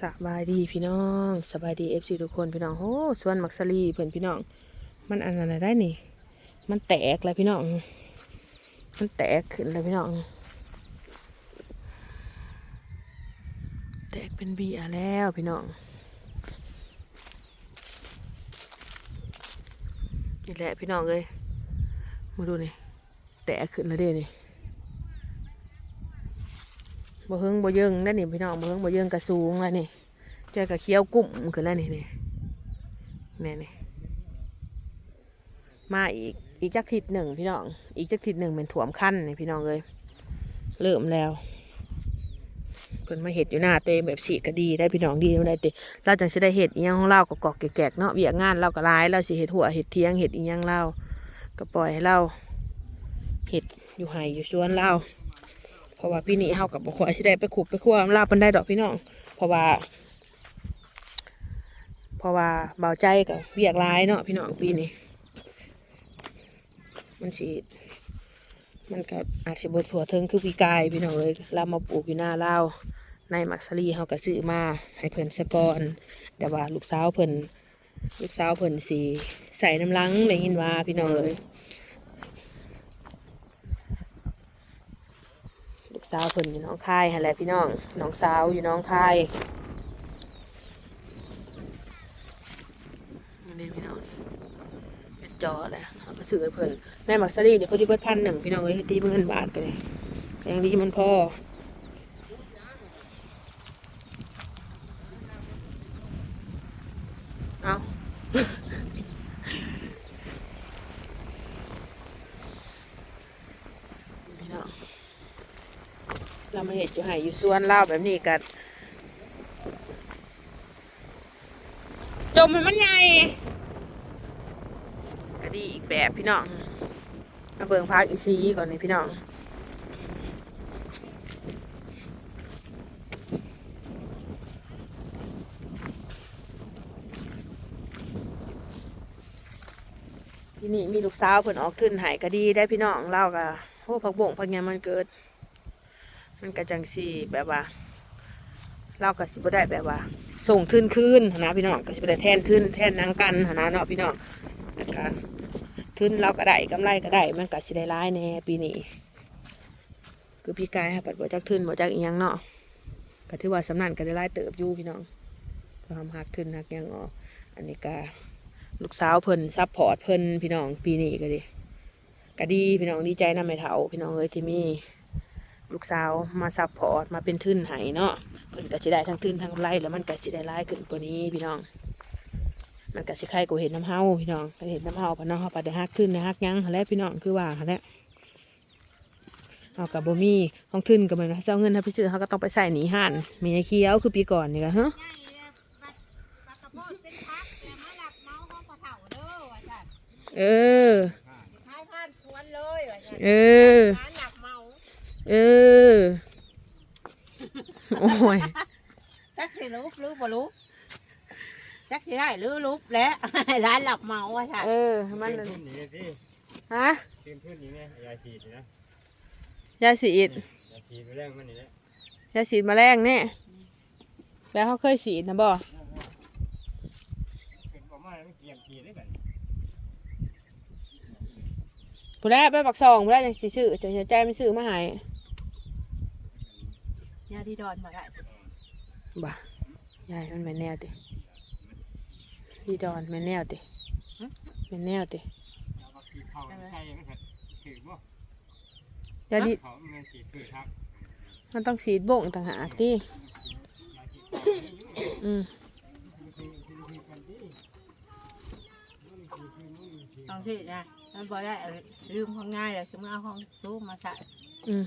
สบายดีพี่น้องสบายดีเอฟซีทุกคนพี่น้องโอ้ส่วนมักซารีเพื่อนพี่น้อง มันอันนั้นได้นี่ มันแตกแล้วพี่น้อง มันแตกขึ้นแล้วพี่น้อง แตกเป็นเบียแล้วพี่น้องนี่แหละพี่น้องเลยมาดูนี่แตกขึ้นแล้วเด้นี่ บ่เฮิงบ่เยิงนั่นนี่พี่น้องบ่เฮิงบ่เยิงกระสูงแล้วนี่เจกระเคี้ยวกุ้มขึ้นแล้วนี่นี่แน่นี่มาอีกอีกจักทิศหนึ่งพี่น้อง อีกจักทิศหนึ่งเป็นถ่วมขั้นนี่พี่น้องเลยเริ่มแล้วเพิ่นมาเห็ดอยู่หน้าเตมแบบสีก็ดีได้พี่น้องดีได้เตเราจังสิได้เห็ดอีหยังของเราก็กอกแกกเนาะเวียงานเราก็หลายเราสิเห็ดหัวเห็ดเทียงเห็ดอีหยังเราก็ปล่อยให้เราเห็ดอยู่ไห้อยู่สวนเรา ราะว่าปีนี้เฮากับบ่ค่อยสิได้ไปขุบไปคั่วลาบปันได้ดอกพี่น้อง เพราะว่า เพราะว่าเบาใจกับเวียกร้ายเนาะพี่น้องปีนี้ มันสิมันก็อาจสิบ่ทั่วถึงคือปีกายพี่น้องเอ้ยเรามาปลูกอยู่หน้าเราในมักซารีเฮาก็ซื้อมาให้เพิ่นซะกอนแต่ว่าลูกสาวเพิ่นลูกสาวเพิ่นสิใส่น้ำลังได้ยินว่าพี่น้องเอ้ย ลูก สาวเพิ่นอยู่น้องคายฮะแหละพี่น้องน้องสาวอยู่น้องคายนี่พี่น้องเป็นจอแหละเอาไปซื้อเพิ่นในมักซารีเดี๋ยวเขาจะเบิดพันหนึ่งพี่น้องเอ้ยตีเป็นเงินบาทไปเลยแต่ยังดีมันพอเอา พี่น้อง เห็ดอยู่ไห่อยู่สวนเล่าแบบนี้กันจมให้มันใหญ่ก็ดีอีกแบบพี่น้องมาเบิ่งพักอีซีก่อนนี่พี่น้องที่นี่มีลูกสาวเพิ่นออกขึ้นหายก็ดีได้พี่น้องเล่าก็โอ้ผักบ่งผักยมันเกิด มันก็จังสีแบบว่า เราก็สิบ่ได้แบบว่า ส่งทุนคืนหั้นนะพี่น้องก็สิบ่ได้แทนทุนแทนนางกันนะเนาะพี่น้องแล้วก็ทุนเราก็ได้กำไรก็ได้ มันก็สิได้ร้ายแน่ปีนี้คือพี่กายค่ะปัดบ่จักทุนบ่จักอีหยังเนาะก็ถือว่าสำนันก็ได้ร้ายเติบอยู่พี่น้องความหักทุนหักยังออก อันนี้ก็ลูกสาวเพิ่นซัพพอร์ตเพิ่นพี่น้องปีนี้ก็ดีก็ดีพี่น้องดีใจนำแม่เฒ่าพี่น้องเอ้ยที่มี ลูกสาวมาซัพพอร์ตมาเป็นทุนให้เนาะเพิ่นก็สิได้ทั้งทุนทั้งกำไรแล้วมันก็สิได้ร้ายขึ้นกว่านี้พี่น้อง มันก็สิใครกูเห็นน้ำเฮาพี่น้องก็เห็นน้ำเฮาพะเนาะเฮาปะได้ฮักทุนได้ฮักหยังหั้นแหล้วพี่น้องคือว่าหั้นแหละเฮากับบ่มีห้องทุนก็แม่นว่าเจ้าเงินถ้าไปซื้อเฮาก็ต้องไปใส่หนีห่านมีไอ้เคี้ยวคือปีก่อนนี่ก็เฮ้อใหญ่เลยบัดบัดกระโพดเป็นพักแต่มาหลับเมาของปลาเถ่าเด้อว่าจัด เออท้ายผ่านสวนเลยว่าจัดเออร้านหลับเมาเออ โอ้ยจักสิรู้รู้บ่รู้จักสิได้หรือรู้แล้ว ร้านหลับเมาว่าจัดเออ มัมันนพื้นหนีพี่ฮะเตรียมพื้นหนีไหมยาฉีดนะยาสีดยาฉีดไปแรงมันนี่แหละยาสีดแมาแรงเนี่ยแล้วเขาเคยสีดนะบ่เป็นประมาณไม่เกี่ยมฉีดได้แบบผู้แรกไปปักซองผู้แรกยังสิซื้อจะเสียใจไม่ซื้อมาใหาย ยาดีดอนมาได้บ่ยายมันแม่นแนวติดีดอนแม่นแนวติแม่นแนวติยาบักฉีดเข่าใช่ไหมครับถือบ่ยาดีเขามันฉีดถือครับมันต้องสีดบ่งต่างหากติยาฉีดเข่าไม่ยุ่งอืมต้องสินะมันบ่ได้เอาลืมของง่ายเลยสมมติเอาของซูมาใส่อืม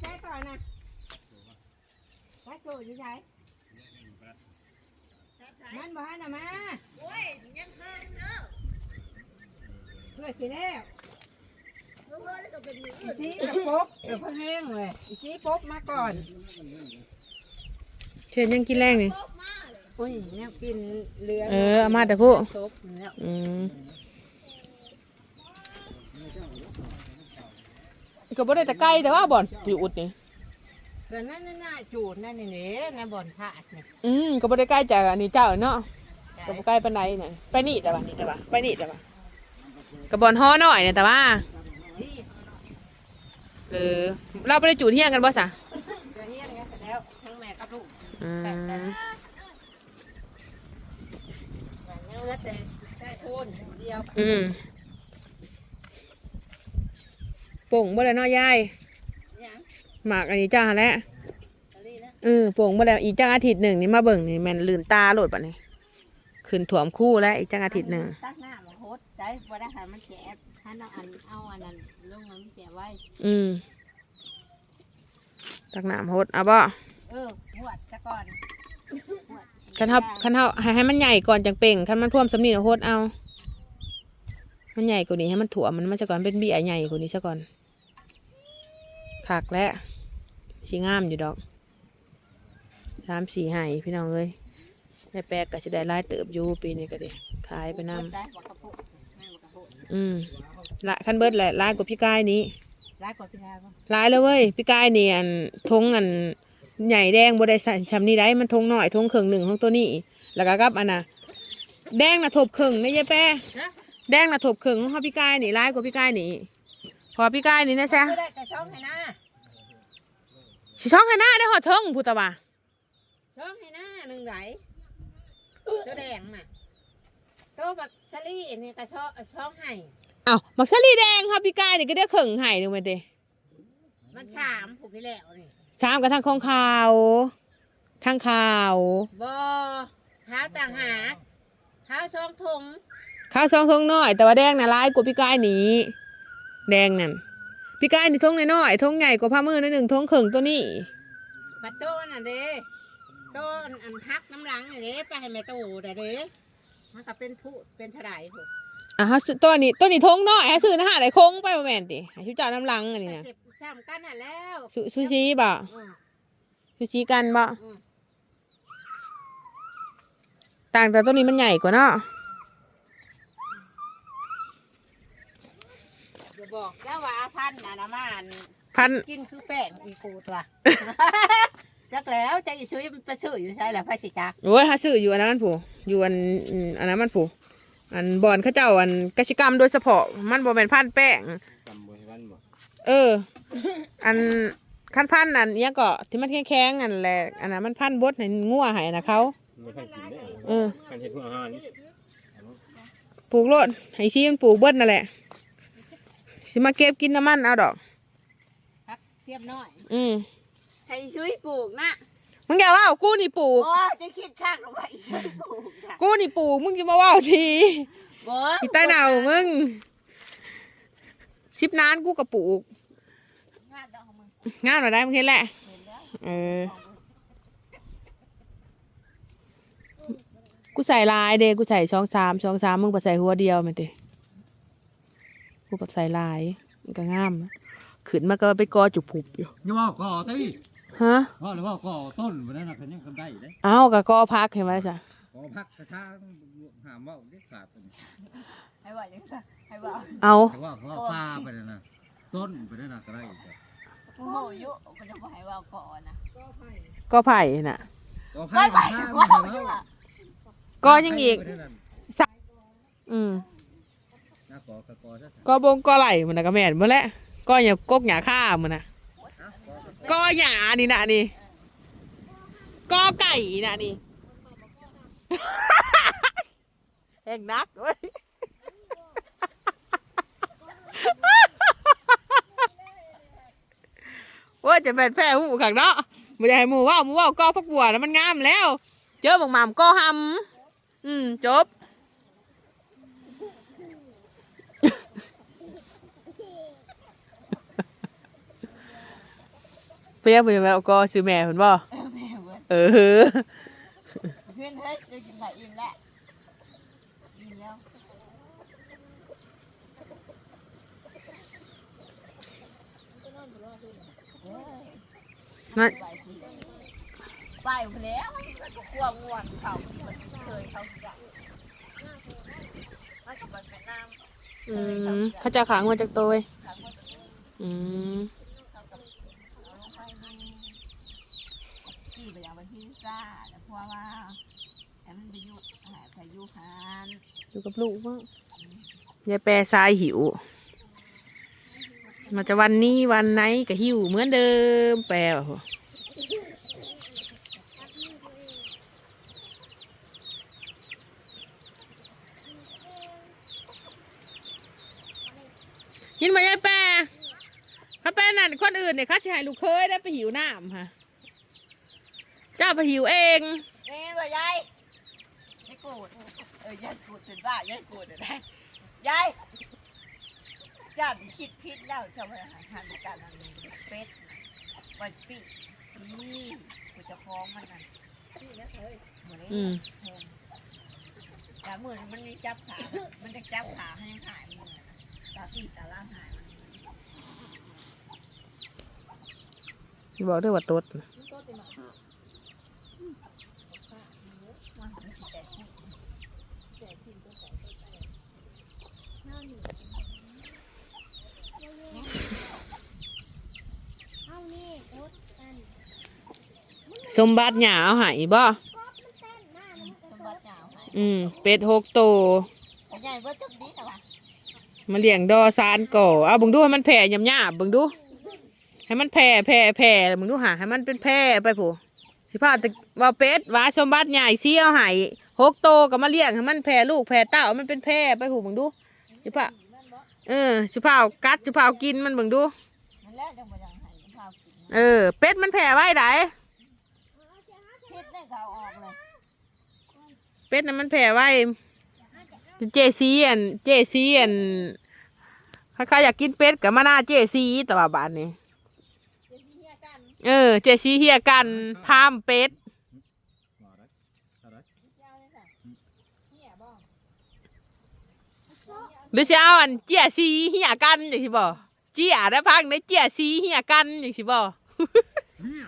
ใช้ก่อนนะไปโจอยู่ใช้มันบ่ให้นะมาโอ้ยยังเพิ่นเนาะเพื่อสิแล้วอีซีกับป๊บเดี๋ยวเพิ่นแห้งเลยอีซีป๊บมาก่อนเชิญยังกินแรงนี่ปอุ้ยเนี่ยกินเรือเออเอามาแต่ผู้ซบแล้วอืม ก็บ่ได้แต่ไกลแต่ว่าบ่อนอยู่อุดนี่เกินนั่นน่ะจูดนั่นนี่เด้ในบ่อนพระนี่อืมก็บ่ได้ใกล้จากอันนี้เจ้าเนาะก็บ่ใกล้ปานใดน่ะไปนี่แต่ว่านี่แต่ว่าไปนี่แต่ว่าก็บ่อนฮ้อหน่อยเนี่ยแต่ว่านี่เออเราบ่ได้จูดเฮียงกันบ่ซะเดี๋ยวนี้เนี่ยเสร็จแล้วทั้งแม่กับลูกอืมอย่างนี้แล้วแต่ได้โทนเดียวอืม ป่งบ่ได้เนาะยายยังหมากอันนี้จ้าหั่นแหละตะลี่นะเออป่งบ่แล้วอีกจังอาทิตย์หนึงนี่มาเบิ่งนี่แม่นลืนตาโลดบัดนี้ขึ้นถ่วมคู่แล้วอีกจังอาทิตย์หนึงตักหน้ามาโฮดได้บ่ได้ให้มันแฉะถ้าเอาอันเอาอันนั้นลงมันแฉะไว้ อืมตักน้ำหดเอาบ่เออหวดซะก่อนหวดคันเฮาคันเฮาให้ให้มันใหญ่ก่อนจังเป่งคันมันท่วมสำนีเอาโหดเอา มันใหญ่กว่านี้ให้มันถ่วมมันมาซะก่อนเป็นเบี้ยใหญ่กว่านี้ซะก่อน คักและสิงามอยู่ดอกสามสี่ไห้พี่น้องเอ้ยแม่แปลกก็สิได้หลายเติบอยู่ปีนี้ก็ดิขายไปนำเบิดได้บักกระปุกแม่บักกระปุกอืมละคันเบิดแหละหลายกว่าพี่กายนี้ร้ายกว่าพี่ชายป่ะหลายแล้วเว้ยพี่กายนี่อันทงอันใหญ่แดงบ่ได้ใส่ชำนี้ได้มันทงน้อยทงครึ่งหนึ่งของตัวนี้ แล้วก็กับอันน่ะแดงน่ะทบครึ่งนะยายแป้นะแดงน่ะทบครึ่งของเขาพี่กายนี่ร้ายกว่าพี่กายนี่พอพี่กายนี่นะจ๊ะ สิช่องให้หน้าได้หอดเทิงพุตตะวาช่องให้หน้าหนึ่งไหลตัวแดงน่ะตัวบักซาลี่นี่ก็ช่องช่องให้เอ้ามักซะลีแดงค่ะพี่กายนี่ก็ได้ครึ่งให้นึงไปเด้มันสามผูกไปแล้วนี่สามกับทางของขาวทางขาวบอเท้าต่างหากเท้าช่องทงขาวสองทงน้อย แต่ว่าแดงน่ะร้ายกว่าพี่กายนี่แดงนั่น พี่กายนี่ทงน้อยๆทงใหญ่กว่าผ้ามือนิดหนึ่งทงครึ่งตัวนี้บัดโตน่ะเด้โตอันอันฮักน้ำหลังนี่เด้ไปให้แม่ตู่แต่เด้มันก็เป็นผู้เป็นเทลายผู้อะฮะซื้อตัวนี้ตัวนี้ทงน้อยฮะซื้อนะฮะไหนคงไปบ่แม่นติให้ชุบเจ้าน้ำลังอันนี้ก็นะเจ็บซ้ำกันน่ะแล้วซูซูชิบ่อืมซูชิกันบ่อืมต่างแต่ตัวนี้มันใหญ่กว่าเนาะ เดี๋ยว บอกเจ้าว่าอาพันธุ์น่ะนะมันพันกินคือแป้งอีกูตัวจักแล้วจะอีซื้อมันไปซื้ออยู่ใช่แหละพระสิจักโอ้ยฮะซื้ออยู่อันนั้นมันผู้อยู่อันอืมอันนั้นมันผู้อันบอนเขาเจ้าอันกสิกรรมโดยเฉพาะมันบ่แม่นพันแป้งจำบ่ให้วันบ่เออ อันคันพันอันเนี้ยก็ที่มันแข็งๆอันแหละอันนั้นมันพันบดให้งัวให้นะเขาไม่ทันกินได้เออทันเฮ็ดพวกอาหารปลูกโลดให้ซีมันปลูกเบิดนั่นแหละ สิมาเก็บกินน้ำมันเอาดอก พักเทียมน้อยอืมให้ซื้อปลูกนะมึงอย่าว่ากูนี่ปลูก โอ้จะคิดข้างเอาไว้ซื้อปลูกนะกูนี่ปลูกมึงจะมาว่าทีบ่อีใต้หนาวมึง ชิปนานกูก็ปลูก งานดอกของมึงงานอะไรมึงเห็นแหละ เห็นแล้วเออ กูใส่ลายเด้กูใส่ช่องสามช่องสามมึงไปใส่หัวเดียวมัน เด้กูไปใส่ลายมันก็งามนะขึ้นมาก็ไปกอจุบผุบอยู่อย่าว่าก่อติฮะว่าหรือว่าก่อต้นบ่นั้นน่ะเพิ่นยังทำได้เด้เอ้าก็กอพักเห็นไหมจ้ะก่อพักกระชาหามว่าเด็ดขาดตัวนี้ให้ว่าอย่างนั้นให้ว่าเอาแต่ว่าก่อปลาไปนั่นน่ะต้นไปนั่นน่ะก็ได้อีกจ้ะโอ้โหยุมันจะบ่ให้ว่าก่อนนะก็ไผ่น่ะก่อไผ่กระชาบ่ให้ว่าก็ยังอีกไปนั่นน่ะอืม น่ากอกะกอซะก็บงก็ไหลมันนะก็แม่นมดแล้วก็อย่ากกหยาฆ่ามันนะก็หยานี่นะนี่ก็ไก่นะนี่แห่งนักเว้ยว่าจะเป็นแพ้หูขังเนาะไม่ได้ให้หมูว่าวหมูว่าวก็พักบัวแล้วมันงามแล้ว เจอบังหมามก็หำอืมจบ เปียกไปแบบก็ซื้อแม่เห็นบ่แม่เว้ยเออเพื่อนเฮ้ยจะกินไหนอิ่มแล้วอิ่มแล้วนั่นไปไปแล้วมันก็ควงง่วนเขาเคยเขาจับมันก็มันเป็นน้ำอืมเขาจะขังมาจากตัวเว้ยขังมันอืม เขากับเอาลงไปมันที่ไป อย่าแต่พราะว่าแอมไปอยุหายไปอยุคานอยู่กับลูกว่ายายแปรทรายหิวมาจะวันนี้วันไหนก็หิวเหมือนเดิมแปรว่ะโหยินมายายแปรถ้าแปรนั่นคนอื่นเนี่ยเขาจะให้ลูกเคยได้ไปหิวน้ำค่ะ เจ้าไปหิวเอง นี่ว่ายายยายโกรธเออยายโกรธเป็นบ้ายายโกรธอะไรยายจับคิดพิษแล้วจะไปหาทานกันอันนี้เป็ดวันปีนี่กูจะฟ้องมันน่ะนี่นะเฮ้ยเหมือนอืมแต่มือมันมีจับขา มันจะจับขาให้หายมือน่ะตาตีตาล่างหายมันบอกด้วยว่าตดมัน สิแต่ที่เอานี่รถกันสมบัติหยาเอาใหายบ่ก็มันเต้นหน้านะมันสก็มบัติเจ้าหายอืม เป็ดหกตัวแต่ใหญ่เว่าจุดดีแต่ว่ามาเลี้ยงดอซานก่อเอาเบึงดูให้มันแผ่ยำหยาบๆเบึงดู ให้มันแผ่แผ่แผ่เบึงดูหาให้มันเป็นแผ่ไปผู้ สิพาแต่ว่าเป็ดว่าสมบัติใหญ่ซีเอาใหายหกโตวก็มาเลี้ยงให้มันแผ่ลูกแผ่เต้ามันเป็นแผ่ไปผู้เบึงดูสิพาเออสิพาเอากัดสิพาเอากินมันเบึงดูนั่นแหละจังบ่ยังหายข้าวกินเออ เป็ดมันแผ่ไว้ไหนพิษเนี่ยเขาออกเลยเป็ดน่ะมันแผ่ไว้เจซีอันเจซีอันใครๆอยากกินเป็ดกับมาหน้าเจซีแต่ว่าบ้านนี้ เออ เจซีเฮียกันพามเป็ดว่าได้อะไรหรือจะเอาอันเจียซีเฮียกันอย่างที่บอกเจียได้พักในเจียซีเฮียกันอย่างที่บอกเนี่ย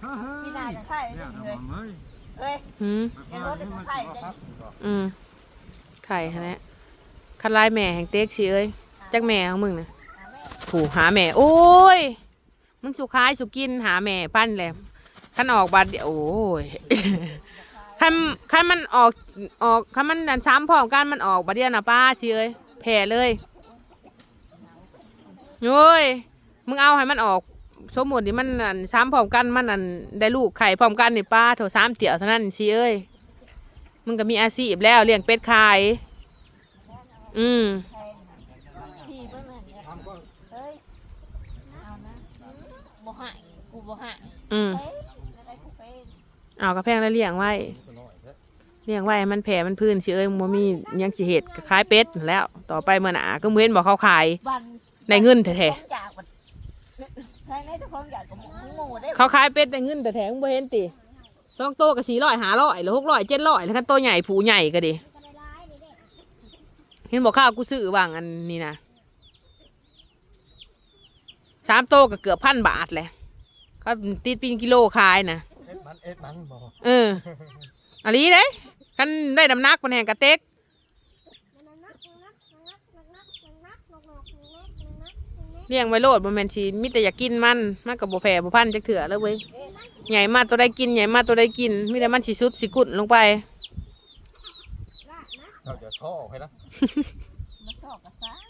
เฮ้ยพี่นาจะไข่เนี่ยเลยทำไมเฮ้ยอืมไม่พอให้มันสุขภาพดีกว่าอืม ไข่ฮะเนี่ยคันลายแม่แห่งเต็กสิเอ้ยจักแม่ของมึงนะผูหาแม่ โอ้ย มึงสุขายสุกินหาแม่ปั้นแหละคันออกบัดเดียวโอ้ยคันคันมันออกออกคันมันดันซ้ำพร้อมกันมันออกบัดเดียวนะป้าสิเอ้ยแผ่เลยโอ้ยมึงเอาให้มันออกสมมตินี่มันอันซ้ำพร้อมกันมันอันได้ลูกไข่พร้อมกันนี่ป้าโถสามเตี่ยวเท่านั้นสิเอ้ย มึงก็มีอาชีพแล้วเลี้ยงเป็ดขาย อืมพี่เบิ่งนั่นเนี่ยทำก็เฮ้ยเอานะบ่หายกูบ่หายอืมเฮ้ยอะไรกูเป็นเอากระแพงแล้วเลี้ยงไว้ก็น้อยแท้เลี้ยงไว้ให้มันแผ่มันพื้นสิเอ้ยมัมีหยังสิเห็ดก็ขายเป็ดนั่นแหล้ว ต่อไปเมื่อหนาก็เหมือนบอกเขาขาย บันได้เงินแท้ของอยากบัดใครในทุกคนอยากกับหมูหมูได้ๆเขาขายเป็ดได้เงินแต่แถมบ่เห็นติ สองโตกับสี่ร้อยหาร้อยหรือหกร้อยเจ็ดร้อยแล้วกันโตใหญ่ผูใหญ่ก็ดีเห็นบอกข้าวกูซื้อวางอันนี้นะสามโตก็เกือบพันบาทเลยเขาติดปีนกิโลขายนะเอออะไรเลยกันได้ดำนักมันแห่งกระเต็กเลี้ยงไว้โลดมันแมนชีมิแต่อยากกินมันมากกับบัวแผ่บัวพันจักเถื่อแล้วเว้ย ใหญ่มาตัวใดกินใหญ่มาตัวใดกินมีแต่มันสิสุดสิกุ่นลงไปเราจะชอบให้นะ มาสอบกับซะเขี